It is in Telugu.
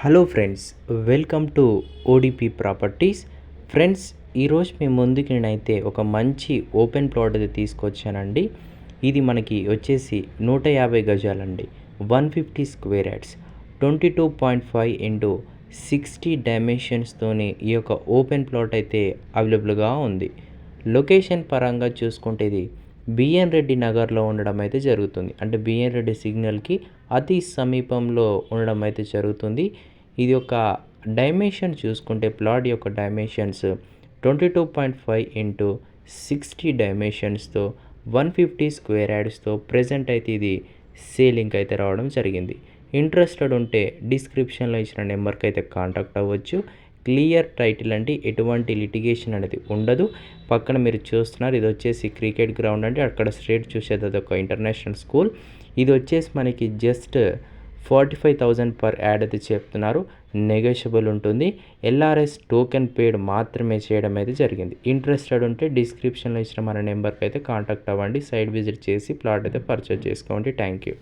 Hello friends welcome to ODP properties friends ఈరోజు మేము ముందుకి నేనైతే ఒక మంచి ఓపెన్ ప్లాట్ అయితే తీసుకొచ్చానండి. ఇది మనకి వచ్చేసి నూట యాభై గజాలండి. One fifty square yards twenty two point five into sixty డైమెన్షన్స్తోని ఈ యొక్క ఓపెన్ ప్లాట్ అయితే అవైలబుల్గా ఉంది. లొకేషన్ పరంగా చూసుకుంటే ఇది బిఎన్ రెడ్డి నగర్లో ఉండడం అయితే జరుగుతుంది. అంటే బిఎన్ రెడ్డి సిగ్నల్కి అతి సమీపంలో ఉండడం అయితే జరుగుతుంది. ఇది ఒక డైమెన్షన్ చూసుకుంటే ప్లాట్ యొక్క dimensions twenty two point five into sixty డైమెన్షన్స్తో one fifty square యాడ్స్తో ప్రజెంట్ అయితే ఇది సేలింగ్ అయితే రావడం జరిగింది. ఇంట్రెస్టెడ్ ఉంటే డిస్క్రిప్షన్లో ఇచ్చిన నెంబర్కి అయితే కాంటాక్ట్ అవ్వచ్చు. క్లియర్ టైటిల్ అంటే ఎటువంటి లిటిగేషన్ అనేది ఉండదు. పక్కన మీరు చూస్తున్నారు ఇది వచ్చేసి క్రికెట్ గ్రౌండ్ అంటే అక్కడ స్ట్రేట్ చూసేది అది ఒక ఇంటర్నేషనల్ స్కూల్. ఇది వచ్చేసి మనకి just forty five thousand per yard అయితే చెప్తున్నారు. నెగోషియబుల్ ఉంటుంది. ఎల్ఆర్ఎస్ టోకెన్ పేడ్ మాత్రమే చేయడం అయితే జరిగింది. ఇంట్రెస్టెడ్ ఉంటే డిస్క్రిప్షన్లో ఇచ్చిన మన నెంబర్కి అయితే కాంటాక్ట్ అవ్వండి. సైట్ విజిట్ చేసి ప్లాట్ అయితే పర్చేజ్ చేసుకోండి. Thank you.